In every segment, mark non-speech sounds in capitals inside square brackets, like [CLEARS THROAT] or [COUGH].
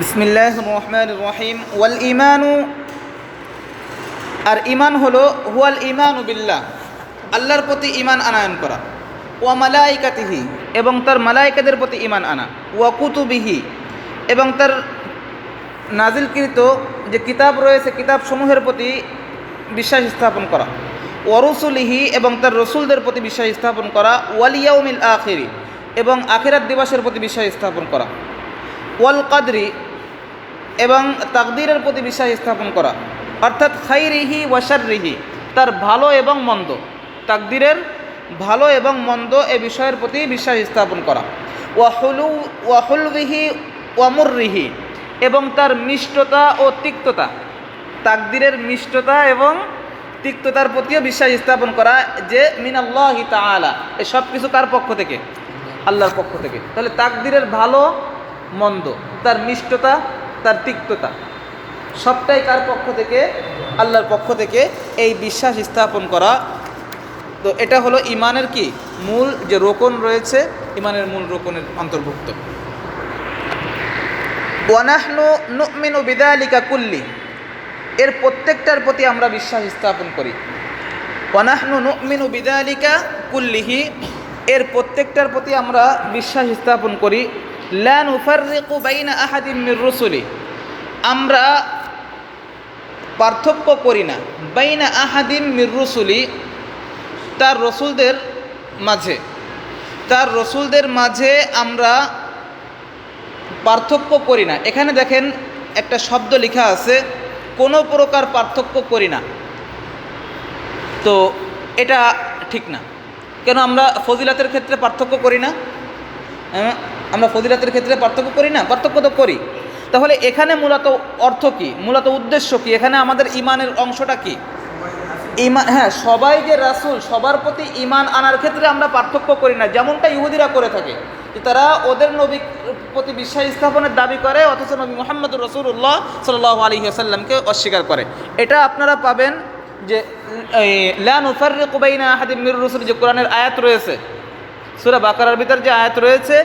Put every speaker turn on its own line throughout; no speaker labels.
বিসমিল্লাহ রহমান রহিম। ওয়াল ইমানু আর ইমান হলো হুয়াল ইমানু বিল্লাহ, আল্লাহর প্রতি ইমান আনায়ন করা। ওয়া মালাইকাতিহি, এবং তার মালাইকাদের প্রতি ইমান আনা। ওয়া কুতুবিহি, এবং তার নাজিলকৃত যে কিতাব রয়েছে, কিতাবসমূহের প্রতি বিশ্বাস স্থাপন করা। ওয়ারুসুলিহি এবং তার রসুলদের প্রতি বিশ্বাস স্থাপন করা। ওয়ালিয়াউমিল আখিরি, এবং আখিরাত দিবসের প্রতি বিশ্বাস স্থাপন করা। ওয়াল কাদরি এবং তাকদিরের প্রতি বিশ্বাস স্থাপন করা। অর্থাৎ খাইরিহি ওয়াশারিহি তার ভালো এবং মন্দ। তাকদিরের ভালো এবং মন্দ এ বিষয়ের প্রতি বিশ্বাস স্থাপন করা। ওয়াহুলু ওয়াহুলবিহি ওয়ামুররিহি এবং তার মিষ্টতা ও তিক্ততা। তাকদিরের মিষ্টতা এবং তিক্ততার প্রতিও বিশ্বাস স্থাপন করা যে মিনাল্লাহ তাআলা, এ সব কিছু কার পক্ষ থেকে? আল্লাহর পক্ষ থেকে। তাহলে তাকদিরের ভালো মন্দ, তার মিষ্টতা, তার তিক্ততা। সবটাই কার পক্ষ থেকে? আল্লাহর পক্ষ থেকে এই বিশ্বাস স্থাপন করা। তো এটা হলো ইমানের কি? মূল যে রোকন রয়েছে, ইমানের মূল রোকনের অন্তর্ভুক্ত। ওয়ানাহনু বিদালিকা কুল্লি। এর প্রত্যেকটার প্রতি আমরা বিশ্বাস স্থাপন করি। ওয়ানাহনু নুমিনু বিদালিকা কুল্লিহি। এর প্রত্যেকটার প্রতি আমরা বিশ্বাস স্থাপন করি। রসুলি। আমরা পার্থক্য করি না। বাইনা আহাদিম মির রসুলি তার রসুলদের মাঝে। তার রসুলদের মাঝে আমরা পার্থক্য করি না। এখানে দেখেন একটা শব্দ লেখা আছে কোনো প্রকার পার্থক্য করি না। তো এটা ঠিক না। কেন আমরা ফজিলাতের ক্ষেত্রে পার্থক্য করি না? হ্যাঁ, আমরা ফজিলাতের ক্ষেত্রে পার্থক্য করি না? পার্থক্য তো করি। তাহলে এখানে মূলত অর্থ কি? মূলত উদ্দেশ্য কি? এখানে আমাদের ইমানের অংশটা কি? ইমান হ্যাঁ সবাই যে রাসুল সবার প্রতি ইমান আনার ক্ষেত্রে আমরা পার্থক্য করি না। যেমনটা ইহুদিরা করে থাকে যে তারা ওদের নবী প্রতি বিশ্বাস স্থাপনের দাবি করে, অথচ নবী মোহাম্মদ রসুল্লাহ সাল্লাহ আলী আসাল্লামকে অস্বীকার করে। এটা আপনারা পাবেন যে ল্যান উফার কুবাইনা হাদিম মির রসুল, যে কোরআনের আয়াত রয়েছে। সুরা বাকারার ভিতর যে আয়াত রয়েছে,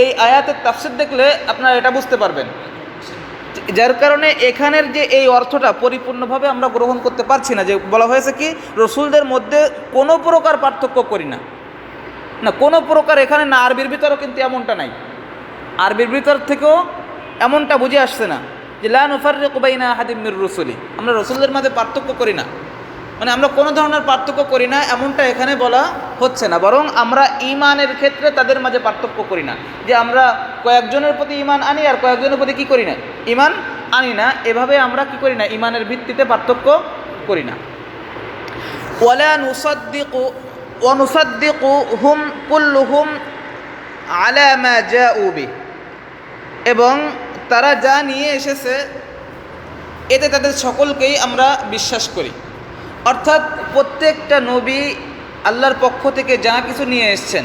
এই আয়াতের তাফসির দেখলে আপনারা এটা বুঝতে পারবেন। যার কারণে এখানের যে এই অর্থটা পরিপূর্ণভাবে আমরা গ্রহণ করতে পারছি না। যে বলা হয়েছে কি, রসুলদের মধ্যে কোনো প্রকার পার্থক্য করি না। না, কোনো প্রকার এখানে না, আরবির ভিতরও কিন্তু এমনটা নাই। আরবির ভিতর থেকেও এমনটা বুঝে আসছে না যে লান উফার কুবাইনা হাদিম মির রসুলি। আমরা রসুলদের মাঝে পার্থক্য করি না। মানে আমরা কোনো ধরনের পার্থক্য করি না, এমনটা এখানে বলা হচ্ছে না। বরং আমরা ইমানের ক্ষেত্রে তাদের মাঝে পার্থক্য করি না। যে আমরা কয়েকজনের প্রতি ইমান আনি আর কয়েকজনের প্রতি কি করি না? ইমান আনি না, এভাবে আমরা কি করি না? ইমানের ভিত্তিতে পার্থক্য করি না। ওয়ালা হুম জাউবি এবং তারা যা নিয়ে এসেছে, এতে তাদের সকলকেই আমরা বিশ্বাস করি। অর্থাৎ প্রত্যেকটা নবী আল্লাহর পক্ষ থেকে যা কিছু নিয়ে এসছেন,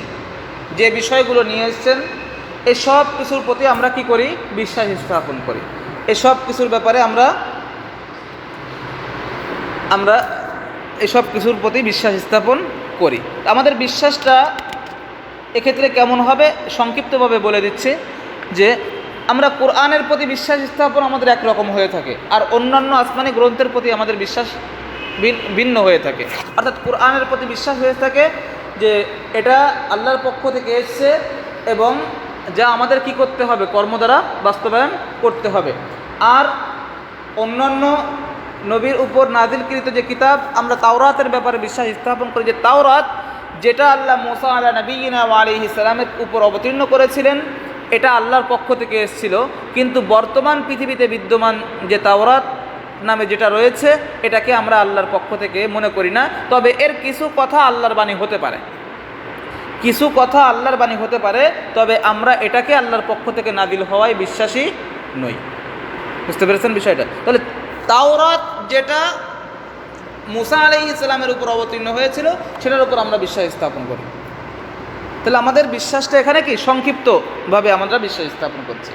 যে বিষয়গুলো নিয়ে এসছেন এই সব কিছুর প্রতি আমরা কি করি? বিশ্বাস স্থাপন করি। এই সব কিছুর ব্যাপারে আমরা আমরা এসব কিছুর প্রতি বিশ্বাস স্থাপন করি। আমাদের বিশ্বাসটা এক্ষেত্রে কেমন হবে? সংক্ষিপ্তভাবে বলে দিচ্ছে যে, আমরা কোরআনের প্রতি বিশ্বাস স্থাপন আমাদের একরকম হয়ে থাকে। আর অন্যান্য আসমানি গ্রন্থের প্রতি আমাদের বিশ্বাস ভিন্ন হয়ে থাকে। অর্থাৎ কোরআনের প্রতি বিশ্বাস হয়ে থাকে যে এটা আল্লাহর পক্ষ থেকে এসছে এবং যা আমাদের কি করতে হবে, কর্ম দ্বারা বাস্তবায়ন করতে হবে। আর অন্যান্য নবীর উপর নাজিলকৃত যে কিতাব, আমরা তাওরাতের ব্যাপারে বিশ্বাস স্থাপন করি যে তাওরাত যেটা আল্লাহ মোসা আল্লাহ নবীনা আলী ইসলামের উপর অবতীর্ণ করেছিলেন, এটা আল্লাহর পক্ষ থেকে এসেছিল। কিন্তু বর্তমান পৃথিবীতে বিদ্যমান যে তাওরাত নামে যেটা রয়েছে, এটাকে আমরা আল্লাহর পক্ষ থেকে মনে করি না। তবে এর কিছু কথা আল্লাহর বাণী হতে পারে। কিছু কথা আল্লাহর বাণী হতে পারে, তবে আমরা এটাকে আল্লাহর পক্ষ থেকে নাদিল হওয়ায় বিশ্বাসী নই। বুঝতে পেরেছেন বিষয়টা? তাহলে তাওরাত যেটা মুসা আলি ইসলামের উপর অবতীর্ণ হয়েছিল, সেটার উপর আমরা বিশ্বাস স্থাপন করি। তাহলে আমাদের বিশ্বাসটা এখানে কি? সংক্ষিপ্তভাবে আমরা বিশ্বাস স্থাপন করছি।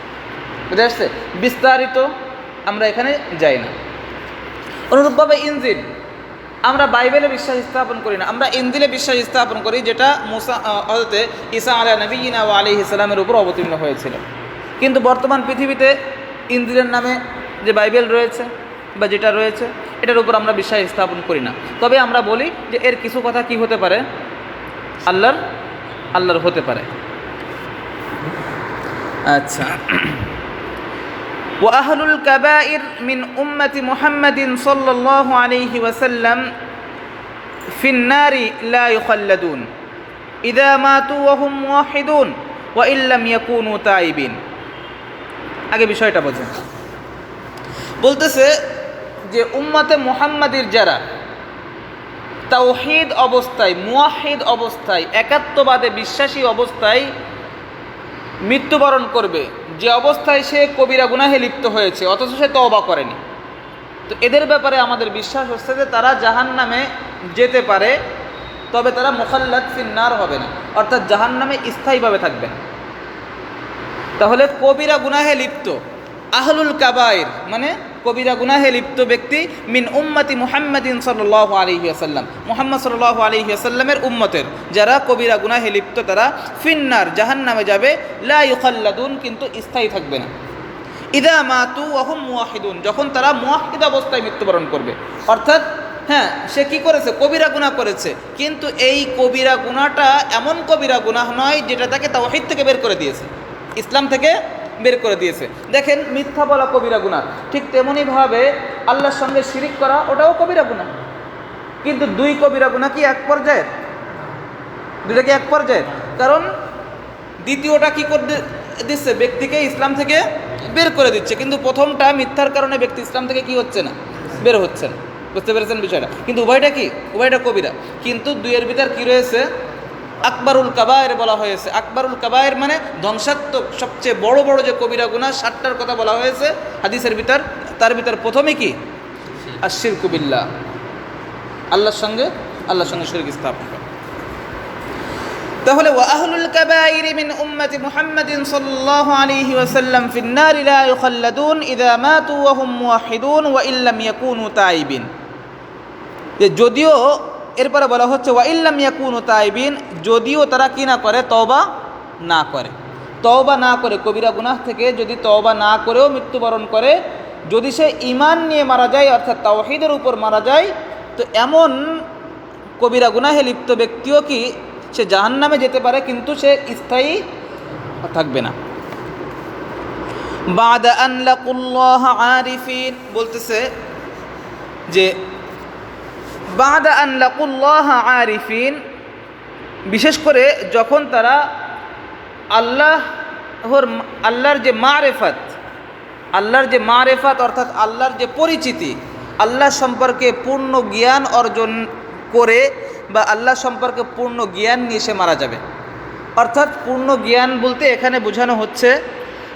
বুঝে আসছে বিস্তারিত আমরা এখানে যাই না। অনুরূপভাবে ইঞ্জিন আমরা বাইবেলে বিশ্বাস স্থাপন করি না। আমরা ইঞ্জিলে বিশ্বাস স্থাপন করি যেটা মুসা হজরতে ইসা আলা নবীনা ও আলী ইসলামের উপর অবতীর্ণ হয়েছিল। কিন্তু বর্তমান পৃথিবীতে ইন্দ্রিয়ের নামে যে বাইবেল রয়েছে বা যেটা রয়েছে, এটার উপর আমরা বিশ্বাস স্থাপন করি না। তবে আমরা বলি যে এর কিছু কথা কি হতে পারে? আল্লাহর আল্লাহর হতে পারে। আচ্ছা। وأهل الكبائر من أمة محمد صلى الله عليه وسلم في النار لا يخلدون إذا ماتوا وهم موحدون وإن لم يكونوا تائبين আগে বিষয়টা বোঝেন বলতেছে যে উম্মতে মুহাম্মাদির যারা তাওহিদ অবস্থায় মুয়াহিদ অবস্থায় একাত্মবাদে বিশ্বাসী অবস্থায় মৃত্যুবরণ করবে। যে অবস্থায় সে কবিরা গুনাহে লিপ্ত হয়েছে, অথচ সে তওবা করেনি। তো এদের ব্যাপারে আমাদের বিশ্বাস হচ্ছে যে তারা জাহান নামে যেতে পারে, তবে তারা মোখাল্লাদ ফিন্নার হবে না। অর্থাৎ জাহান নামে স্থায়ীভাবে থাকবে তাহলে কবিরা গুনাহে লিপ্ত, আহলুল কাবায়ের মানে কবিরা গুনাহে লিপ্ত ব্যক্তি মিন উম্মতি মুহাম্মাদিন সাল্লাহ আলহি আসাল্লাম মুহাম্মদ সাল্লাহ আলহি আসাল্লামের উম্মতের। যারা কবিরা গুনাহে লিপ্ত, তারা ফিন্নার জাহান নামে যাবে। লা ইউখাল্লাদুন, কিন্তু স্থায়ী থাকবে না। ইদা মাতু অহম মুয়াহিদুন যখন তারা মুয়াহিদ অবস্থায় মৃত্যুবরণ করবে। অর্থাৎ হ্যাঁ সে কি করেছে? কবিরা গুনাহ করেছে। কিন্তু এই কবিরা গুনাহটা এমন কবিরা গুনাহ নয়, যেটা তাকে তাওহিদ থেকে বের করে দিয়েছে। ইসলাম থেকে বের করে দিয়েছে। দেখেন, মিথ্যা বলা কবিরা গুনাহ। ঠিক তেমনইভাবে আল্লাহর সঙ্গে শিরিক করা, ওটাও কবিরা গুনাহ। কিন্তু দুই কবিরা গুনাহ কি এক পর্যায়ের? দুটা কি এক পর্যায়ের? কারণ দ্বিতীয়টা কি করে দিচ্ছে? ব্যক্তিকে ইসলাম থেকে বের করে দিচ্ছে। কিন্তু প্রথমটা মিথ্যার কারণে ব্যক্তি ইসলাম থেকে কি হচ্ছে না? বের হচ্ছে না। বুঝতে পেরেছেন বিষয়টা? কিন্তু উভয়টা কি? উভয়টা কবিরা। কিন্তু দুইয়ের ভিতর কি রয়েছে? আকবরুল কাবায়ের বলা হয়েছে। আকবরুল কাবায়ের মানে ধ্বংসাত্মক, সবচেয়ে বড় বড় যে কবিরা গুনাহ, ষাটটার কথা বলা হয়েছে হাদিসের ভিতর। তার ভিতর প্রথমে কি? আশির কুবিল্লা আল্লাহর সঙ্গে আল্লাহর সঙ্গে শরীর স্থাপন। করা তাহলে ওয়াহলুল কাবাইরি মিন উম্মতি মুহাম্মাদিন সাল্লাল্লাহু আলাইহি ওয়াসাল্লাম ফিন নারি লা ইউখাল্লাদুন ইযা মাতু ওয়া হুম মুওয়াহিদুন ওয়া ইল্লাম ইয়াকুনু তাইবিন। যে যদিও এরপরে বলা হচ্ছে, ওয়া ইল্লাম ইয়াকুনু তাইবিন যদিও তারা কি না করে, তওবা না করে। তওবা না করে, কবিরা গুনাহ থেকে যদি তওবা না করেও মৃত্যুবরণ করে, যদি সে ইমান নিয়ে মারা যায়, অর্থাৎ তাওহিদের উপর মারা যায়, তো এমন কবিরা গুনাহে লিপ্ত ব্যক্তিও কি সে জাহান্নামে যেতে পারে, কিন্তু সে স্থায়ী থাকবে না। বাদা আনলাকুল্লাহ আরিফিন বলতেছে যে বাদা আনলাকুল্লাহ আরিফিন। বিশেষ করে যখন তারা আল্লাহ আল্লাহর যে মারেফাত, আল্লাহর যে মারেফাত অর্থাৎ আল্লাহর যে পরিচিতি, আল্লাহ সম্পর্কে পূর্ণ জ্ঞান অর্জন করে বা আল্লাহ সম্পর্কে পূর্ণ জ্ঞান নিয়ে সে মারা যাবে। অর্থাৎ পূর্ণ জ্ঞান বলতে এখানে বোঝানো হচ্ছে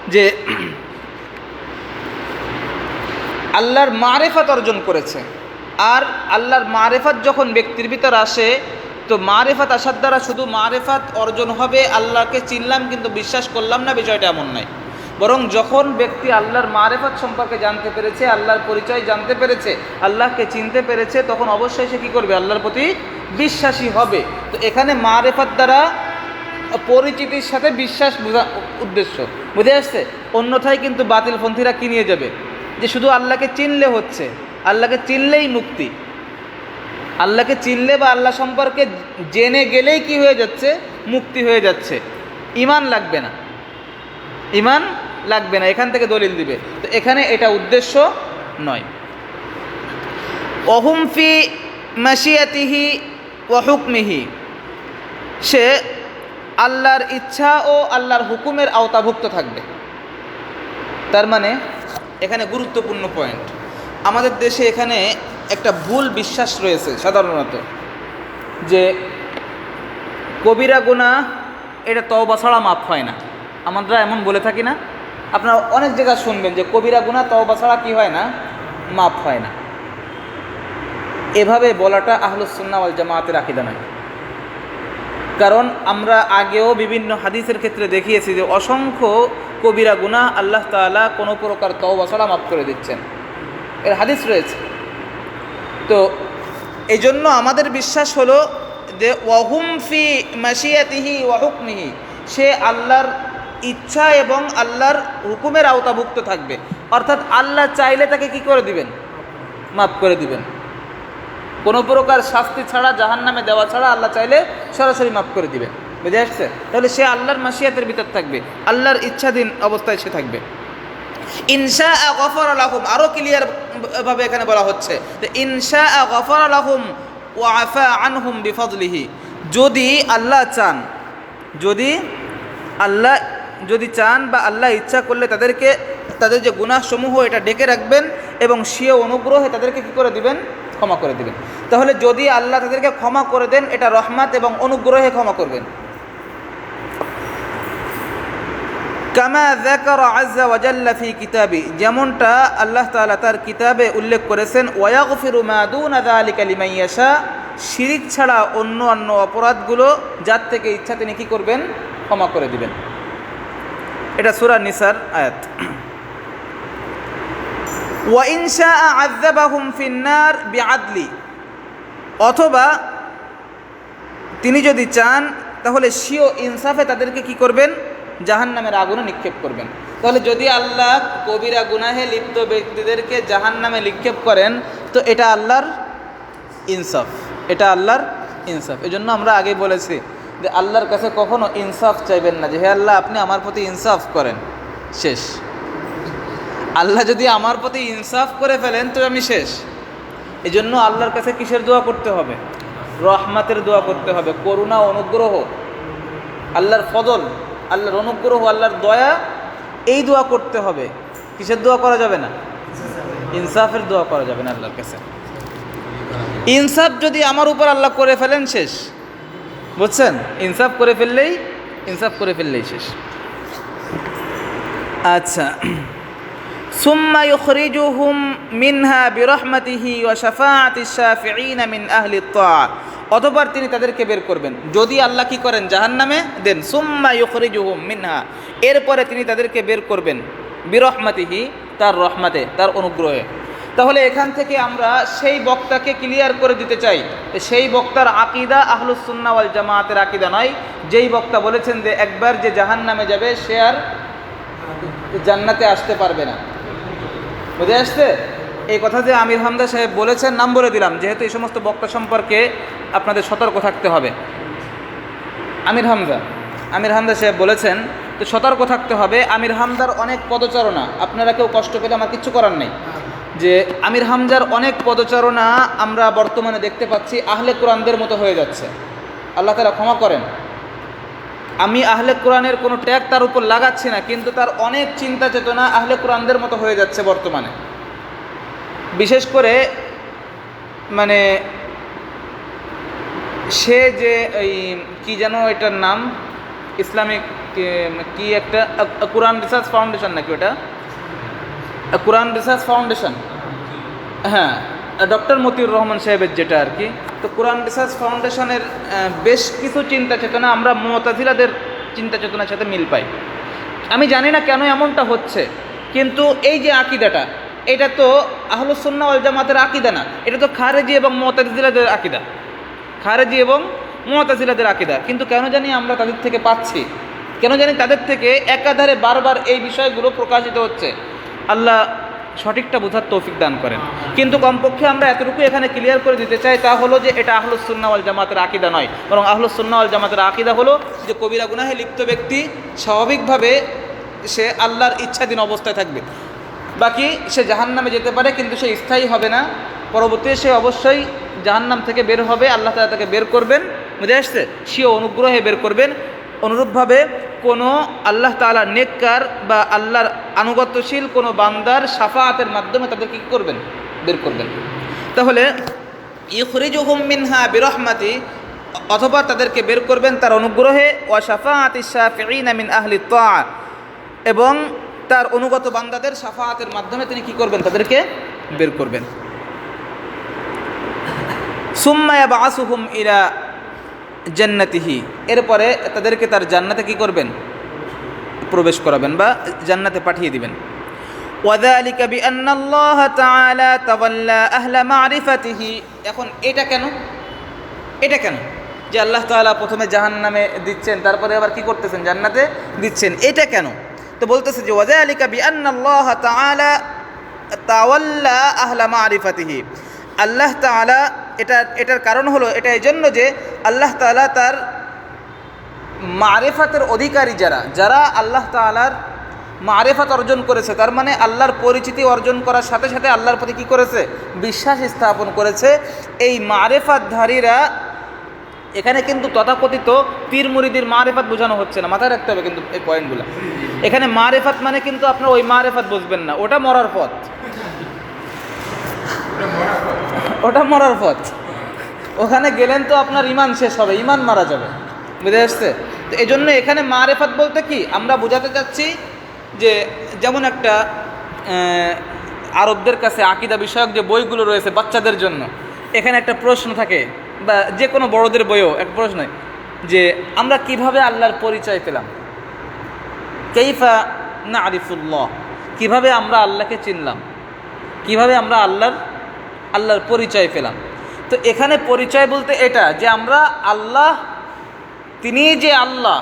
যে [CLEARS THROAT] আল্লাহর মারেফাত অর্জন করেছে। আর আল্লাহর মারেফাত যখন ব্যক্তির ভিতর আসে, তো মারেফাত আসার দ্বারা শুধু মারেফাত অর্জন হবে আল্লাহকে চিনলাম কিন্তু বিশ্বাস করলাম না, বিষয়টা এমন নয়। বরং যখন ব্যক্তি আল্লাহর মারেফাত সম্পর্কে জানতে পেরেছে, আল্লাহর পরিচয় জানতে পেরেছে, আল্লাহকে চিনতে পেরেছে, তখন অবশ্যই সে কী করবে? আল্লাহর প্রতি বিশ্বাসী হবে। তো এখানে মারেফাত দ্বারা পরিচিতির সাথে বিশ্বাস বোঝা উদ্দেশ্য। বুঝে আসছে? অন্যথায় কিন্তু বাতিলপন্থীরা কি নিয়ে যাবে? যে শুধু আল্লাহকে চিনলে হচ্ছে। আল্লাহকে চিনলেই মুক্তি। আল্লাহকে চিনলে বা আল্লাহ সম্পর্কে জেনে গেলেই কি হয়ে যাচ্ছে? মুক্তি হয়ে যাচ্ছে। ইমান লাগবে না। ইমান লাগবে না। এখান থেকে দলিল দিবে। তো এখানে এটা উদ্দেশ্য নয়। অহুমফি মাসিয়াতিহি ওয়াহুকমিহি সে আল্লাহর ইচ্ছা ও আল্লাহর হুকুমের আওতাভুক্ত থাকবে। তার মানে এখানে গুরুত্বপূর্ণ পয়েন্ট আমাদের দেশে এখানে একটা ভুল বিশ্বাস রয়েছে সাধারণত, যে কবিরা গুণা, এটা তওবা ছাড়া মাফ হয় না। আমরা এমন বলে থাকি না। আপনারা অনেক জায়গায় শুনবেন যে কবিরা গুণা, তওবা ছাড়া কী হয় না? মাফ হয় না। এভাবে বলাটা আহলুসুন্না ওয়াল জামাতের আকিদা নয়। কারণ আমরা আগেও বিভিন্ন হাদিসের ক্ষেত্রে দেখিয়েছি যে অসংখ্য কবিরা গুনাহ আল্লাহ তাআলা কোনো প্রকার তওবা ছাড়া মাফ করে দিচ্ছেন। এর হাদিস রয়েছে। তো এই জন্য আমাদের বিশ্বাস হলো যে, ওয়াহুম ফি মাসিয়াতিহি ওয়াহুকমিহি সে আল্লাহর ইচ্ছা এবং আল্লাহর হুকুমের আওতাভুক্ত থাকবে। অর্থাৎ আল্লাহ চাইলে তাকে কি করে দিবেন? মাফ করে দিবেন। কোনো প্রকার শাস্তি ছাড়া জাহান নামে দেওয়া ছাড়া আল্লাহ চাইলে সরাসরি মাফ করে দিবেন। বুঝে আসছে? তাহলে সে আল্লাহর মাসিয়াতের ভিতর থাকবে। আল্লাহর ইচ্ছাধীন অবস্থায় সে থাকবে। ইনশা গফর আলাহুম আরও ক্লিয়ার ভাবে এখানে বলা হচ্ছে ইনশা আনহুম যদি আল্লাহ চান, যদি আল্লাহ, যদি চান বা আল্লাহ ইচ্ছা করলে তাদেরকে, তাদের যে গুনাহসমূহ এটা ডেকে রাখবেন এবং স্বীয় অনুগ্রহে তাদেরকে কী করে দিবেন? ক্ষমা করে দিবেন। তাহলে যদি আল্লাহ তাদেরকে ক্ষমা করে দেন, এটা রহমাত এবং অনুগ্রহে ক্ষমা করবেন। কামা যাকার আজ্জা ওয়াজাল্লা ফি কিতাবি, যেমনটা আল্লাহ তাআলা তার কিতাবে উল্লেখ করেছেন, ওয়াগফিরু মা দুনা যালিকা লিমান ইয়াশা শিরিক ছাড়া অন্য অন্য অপরাধগুলো, যার থেকে ইচ্ছা তিনি কি করবেন? ক্ষমা করে দিবেন। এটা সূরা নিসার আয়াত। ওয়া ইন শাআ আযাবাহুম ফিন নার বিআদলি অথবা তিনি যদি চান, তাহলে সিও ইনসাফে তাদেরকে কি করবেন? জাহান নামের আগুনে নিক্ষেপ করবেন। তাহলে যদি আল্লাহ কবিরা গুনাহে লিপ্ত ব্যক্তিদেরকে জাহান নামে নিক্ষেপ করেন, তো এটা আল্লাহর ইনসাফ, এটা আল্লাহর ইনসাফ। এই জন্য আমরা আগে বলেছি যে আল্লাহর কাছে কখনো ইনসাফ চাইবেন না যে, হে আল্লাহ, আপনি আমার প্রতি ইনসাফ করেন। শেষ। আল্লাহ যদি আমার প্রতি ইনসাফ করে ফেলেন, তো আমি শেষ। এই জন্য আল্লাহর কাছে কিসের দোয়া করতে হবে? রহমাতের দোয়া করতে হবে। করুণা, অনুগ্রহ, আল্লাহর ফজল। আল্লাহর অনুগ্রহ, আল্লাহর দয়া, এই দোয়া করতে হবে। কিসের দোয়া করা যাবে না? ইনসাফের দোয়া করা যাবে না আল্লাহর কাছে। ইনসাফ যদি আমার উপর আল্লাহ করে ফেলেন, শেষ। বুঝছেন? ইনসাফ করে ফেললেই, ইনসাফ করে ফেললেই শেষ। আচ্ছা। সুম্মা ইউখরিজুহুম মিনহা বিরহমাতিহি ওয়া শাফাআতি শাফিঈন মিন আহলি অতঃপর তিনি তাদেরকে বের করবেন। যদি আল্লাহ কি করেন? জাহান্নামে দেন। সুম্মা ইউখরিজুহুম মিনহা। এরপরে তিনি তাদেরকে বের করবেন বিরহমাতিহি, তার রহমাতে, তার অনুগ্রহে। তাহলে এখান থেকে আমরা সেই বক্তাকে ক্লিয়ার করে দিতে চাই। সেই বক্তার আকিদা আহলুসুন্না ওয়াল জামায়াতের আকিদা নয়। যেই বক্তা বলেছেন যে একবার যে জাহান্নামে যাবে, সে আর জান্নাতে আসতে পারবে না। বুঝে আসছে? এই কথা যে আমির হামদা সাহেব বলেছেন, নাম বলে দিলাম। যেহেতু এই সমস্ত বক্তা সম্পর্কে আপনাদের সতর্ক থাকতে হবে। আমির হামদা আমির হামদা সাহেব বলেছেন, তো সতর্ক থাকতে হবে। আমির হামদার অনেক পদচারণা, আপনারা কেউ কষ্ট পেলে আমার কিচ্ছু করার নেই। যে আমির হামজার অনেক পদচারণা আমরা বর্তমানে দেখতে পাচ্ছি, আহলে কোরআনদের মতো হয়ে যাচ্ছে। আল্লাহ তারা ক্ষমা করেন। আমি আহলে কোরআনের কোনো ট্যাগ তার উপর লাগাচ্ছি না, কিন্তু তার অনেক চিন্তা চেতনা আহলে কোরআনদের মতো হয়ে যাচ্ছে বর্তমানে। বিশেষ করে মানে সে যে এই কি যেন এটার নাম, ইসলামিক কি- একটা কোরআন রিসার্চ ফাউন্ডেশন নাকি ওটা? Quran research foundation. হ্যাঁ। ডক্টর মতিউর রহমান সাহেবের যেটা আর কি, তো কোরআন রিসার্চ ফাউন্ডেশনের বেশ কিছু চিন্তা চেতনা, আমরা মমতাজিলাদের চিন্তা চেতনার সাথে মিল পাই। আমি জানি না কেন এমনটা হচ্ছে, কিন্তু এই যে আকিদাটা, এটা তো আহলুসন্না ওয়াল জামাতের আকিদা না, এটা তো খারেজি এবং মমতাজিলাদের আকিদা। খারেজি এবং মমতাজিলাদের আকিদা, কিন্তু কেন জানি আমরা তাদের থেকে পাচ্ছি? কেন জানি তাদের থেকে একাধারে বারবার এই বিষয়গুলো প্রকাশিত হচ্ছে। আল্লাহ সঠিকটা বোঝার তৌফিক দান করেন। কিন্তু কমপক্ষে আমরা এতটুকু এখানে ক্লিয়ার করে দিতে চাই, তা হলো যে এটা আহলুসুন্না ওয়াল জামাতের আকিদা নয়। বরং আহলুসুন্না ওয়াল জামাতের আকিদা হলো যে কবিরা গুনাহে লিপ্ত ব্যক্তি স্বাভাবিকভাবে সে আল্লাহর ইচ্ছাধীন অবস্থায় থাকবে। বাকি সে জাহান্নামে যেতে পারে, কিন্তু সে স্থায়ী হবে না। পরবর্তীতে সে অবশ্যই জাহান্নাম থেকে বের হবে, আল্লাহ তালা তাকে বের করবেন। বুঝে আসছে? সে অনুগ্রহে বের করবেন। অনুরূপভাবে কোনো আল্লাহ তালা নেককার বা আল্লাহর আনুগত্যশীল কোনো বান্দার সাফাতের মাধ্যমে তাদেরকে কী করবেন? বের করবেন। তাহলে ইখরিজুহুম মিনহা বিরহমাতি, অথবা তাদেরকে বের করবেন তার অনুগ্রহে, ওয়া শাফাআতি শাফিঈনা মিন আহলি তাআ, এবং তার অনুগত বান্দাদের সাফাতের মাধ্যমে তিনি কি করবেন? তাদেরকে বের করবেন। সুম্মায়া বা আসুহুম ইলা জান্নাতিহি এরপরে তাদেরকে তার জান্নাতে কি করবেন প্রবেশ করাবেন বা জান্নাতে পাঠিয়ে দিবেন وذلك بأن الله تعالى تولى أهل معرفته এখন এটা কেন এটা কেন যে আল্লাহ তাআলা প্রথমে জাহান নামে দিচ্ছেন তারপরে আবার কি করতেছেন জান্নাতে দিচ্ছেন এটা কেন তো বলতেছে যে ওয়াজা আলিকা বি আল্লাহ তাআলা তাওয়াল্লা আহলা মারিফাতিহি আল্লাহ তাআলা এটা, এটার কারণ হলো এটা এই জন্য যে আল্লাহ তাআলা তার মারেফাতের অধিকারী যারা যারা আল্লাহ তাআলার মারেফাত অর্জন করেছে, তার মানে আল্লাহর পরিচিতি অর্জন করার সাথে সাথে আল্লাহর প্রতি কী করেছে? বিশ্বাস স্থাপন করেছে। এই মারেফাতধারীরা এখানে কিন্তু তথাকথিত পীর মুরিদির মারেফাত বোঝানো হচ্ছে না, মাথায় রাখতে হবে কিন্তু এই পয়েন্টগুলো এখানে মারেফাত মানে কিন্তু আপনার ওই মারেফাত বুঝবেন না ওটা মরার পথ। ওটা মরার পথ। ওখানে গেলেন তো আপনার ইমান শেষ হবে ইমান মারা যাবে। বুঝে আসছে? তো এই জন্য এখানে মারেফাত বলতে কি? আমরা বোঝাতে চাচ্ছি যে যেমন একটা আরবদের কাছে আকিদা বিষয়ক যে বইগুলো রয়েছে বাচ্চাদের জন্য, এখানে একটা প্রশ্ন থাকে, বা যে কোনো বড়দের বইও এক প্রশ্ন যে আমরা কীভাবে আল্লাহর পরিচয় পেলাম? কেইফা না আরিফুল্লাহ কীভাবে আমরা আল্লাহকে চিনলাম? কীভাবে আমরা আল্লাহর আল্লাহর পরিচয় পেলাম। তো এখানে পরিচয় বলতে এটা যে আমরা আল্লাহ, তিনি যে আল্লাহ,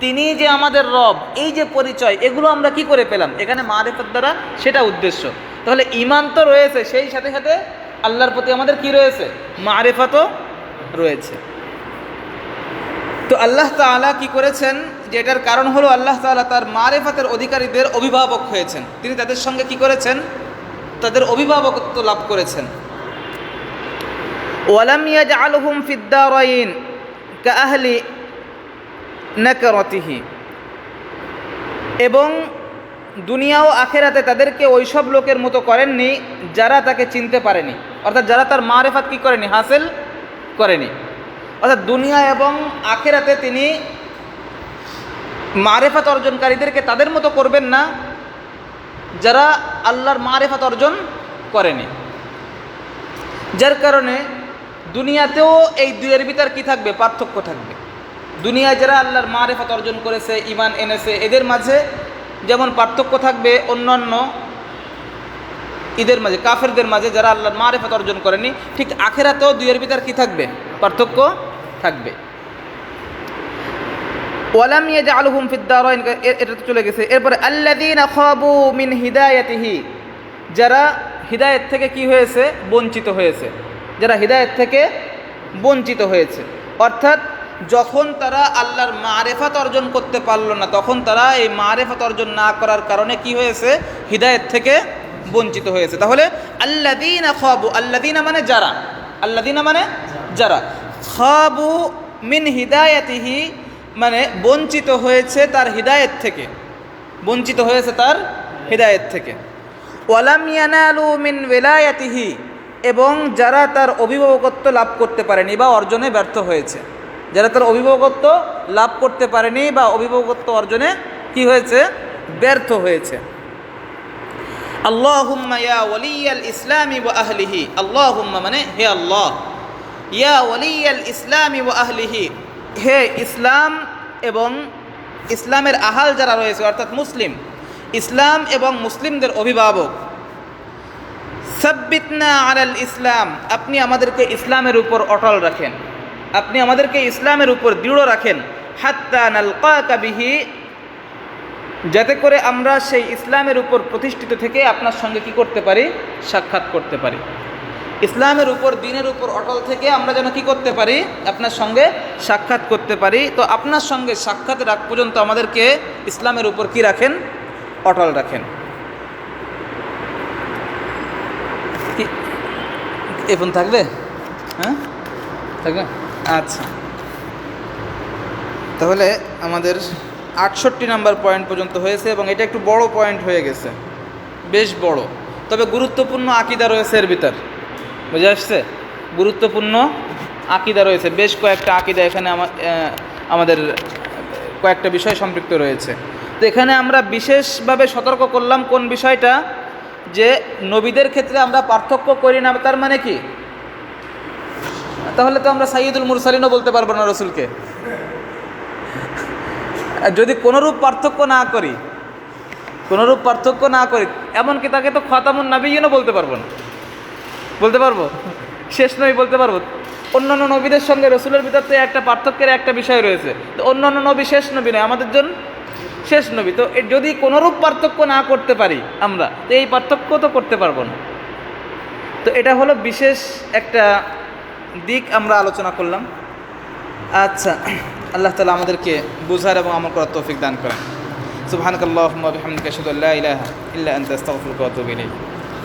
তিনি যে আমাদের রব, এই যে পরিচয়, এগুলো আমরা কি করে পেলাম? এখানে মারেফত দ্বারা সেটা উদ্দেশ্য। তাহলে ইমান তো রয়েছে, সেই সাথে সাথে আল্লাহর প্রতি আমাদের কি রয়েছে? মারেফতও রয়েছে। তো আল্লাহ তাআলা কি করেছেন? যে এটার কারণ হলো আল্লাহ তাআলা তার মারেফাতের অধিকারীদের অভিভাবক হয়েছেন। তিনি তাদের সঙ্গে কি করেছেন? তাদের অভিভাবকত্ব লাভ করেছেন। ওয়ালাম ইয়াজআলহুম ফিদ দারাইন কাআহলি নাকরাতিহি। এবং দুনিয়া ও আখেরাতে তাদেরকে ওইসব লোকের মতো করেননি যারা তাকে চিনতে পারেনি। অর্থাৎ যারা তার মারেফাত কি করেনি? হাসিল করেনি। অর্থাৎ দুনিয়া এবং আখেরাতে তিনি মারেফাত অর্জনকারীদেরকে তাদের মতো করবেন না। যারা আল্লাহর মারেফাত অর্জন করেনি। যার কারণে দুনিয়াতেও এই দুইয়ের ভিতর কি থাকবে? পার্থক্য থাকবে। দুনিয়ায় যারা আল্লাহর মারেফাত অর্জন করেছে ইমান এনেছে, এদের মাঝে যেমন পার্থক্য থাকবে, অন্যান্য ঈদের মাঝে, কাফেরদের মাঝে যারা আল্লাহর মারেফাত অর্জন করেনি, ঠিক আখেরাতেও দুইয়ের ভিতর কি থাকবে? পার্থক্য থাকবে। ওয়ালাম ইয়াজআলহুম ফিদ দারাইন এটা তো চলে গেছে। এরপরে, আল্লাযীনা খাবু মিন হিদায়াতিহি, যারা হিদায়াত থেকে কি হয়েছে? বঞ্চিত হয়েছে। যারা হিদায়াত থেকে বঞ্চিত হয়েছে। অর্থাৎ, যখন তারা আল্লাহর মারেফাত অর্জন করতে পারল না, তখন তারা এই মারেফাত অর্জন না করার কারণে কি হয়েছে? হিদায়াত থেকে বঞ্চিত হয়েছে। তাহলে আল্লাদিনা খাবু আল্লাদিনা মানে যারা? আল্লাদিনা মানে যারা? খাবু মিন হিদায়াতিহি মানে বঞ্চিত হয়েছে তার হিদায়ত থেকে। বঞ্চিত হয়েছে তার হিদায়ত থেকে। ওয়ালাম মিন ওয়েলায়াতিহি, এবং যারা তার অভিভাবকত্ব লাভ করতে পারেনি বা অর্জনে ব্যর্থ হয়েছে। যারা তার অভিভাবকত্ব লাভ করতে পারেনি বা অভিভাবকত্ব অর্জনে কি হয়েছে? ব্যর্থ হয়েছে। আল্লাহুম্মা ইয়া ওয়ালিয়াল ইসলামি ওয়া আহলিহি। আল্লাহুম্মা মানে হে আল্লাহ। ইয়া ওয়ালিয়াল ইসলামি ওয়া আহলিহি। হে ইসলাম এবং ইসলামের আহাল যারা রয়েছে, অর্থাৎ মুসলিম, ইসলাম এবং মুসলিমদের অভিভাবক, সাব্বিতনা আলাল ইসলাম, আপনি আমাদেরকে ইসলামের উপর অটল রাখেন, আপনি আমাদেরকে ইসলামের উপর দৃঢ় রাখেন, হাত্তা নালকা বিহি, যাতে করে আমরা সেই ইসলামের উপর প্রতিষ্ঠিত থেকে আপনার সঙ্গে কি করতে পারি? সাক্ষাৎ করতে পারি। ইসলামের উপর, দিনের উপর অটল থেকে আমরা যেন কি করতে পারি? আপনার সঙ্গে সাক্ষাৎ করতে পারি। তো আপনার সঙ্গে সাক্ষাতের আগ পর্যন্ত আমাদেরকে ইসলামের উপর কি রাখেন? অটল রাখেন। কি? এখন থাকবে? হ্যাঁ? থাকবে? আচ্ছা। তাহলে আমাদের আটষট্টি নাম্বার পয়েন্ট পর্যন্ত হয়েছে এবং এটা একটু বড় পয়েন্ট হয়ে গেছে। বেশ বড়। তবে গুরুত্বপূর্ণ আকিদা রয়েছে এর ভিতর। বুঝে আসছে? গুরুত্বপূর্ণ আকিদা রয়েছে। বেশ কয়েকটা আকিদা এখানে আমা- আমাদের কয়েকটা বিষয় সম্পৃক্ত রয়েছে। তো এখানে আমরা বিশেষভাবে সতর্ক করলাম কোন বিষয়টা? যে নবীদের ক্ষেত্রে আমরা পার্থক্য করি না, তার মানে কি? তাহলে তো আমরা সাইয়দুল মুরসালিনও বলতে পারব না রসুলকে। যদি কোনোরূপ পার্থক্য না করি, কোনোরূপ পার্থক্য না করি, এমনকি তাকে তো খতামুন নাবিগিনও বলতে পারব না। বলতে পারব? শেষ নয় বলতে পারব। অন্যান্য নবীদের সঙ্গে রসুলের ভিতর তো একটা পার্থক্যের একটা বিষয় রয়েছে। তো অন্যান্য নবী শেষ নবী নয়, আমাদের জন্য শেষ নবী। তো যদি কোনোরূপ পার্থক্য না করতে পারি আমরা, তো এই পার্থক্য তো করতে পারব না। তো এটা হলো বিশেষ একটা দিক আমরা আলোচনা করলাম। আচ্ছা আল্লাহ তালা আমাদেরকে বুঝার এবং আমল করার তৌফিক দান করেন। আশহাদু আল্লা ইলাহা ইল্লা আনতা, আস্তাগফিরুকা ওয়া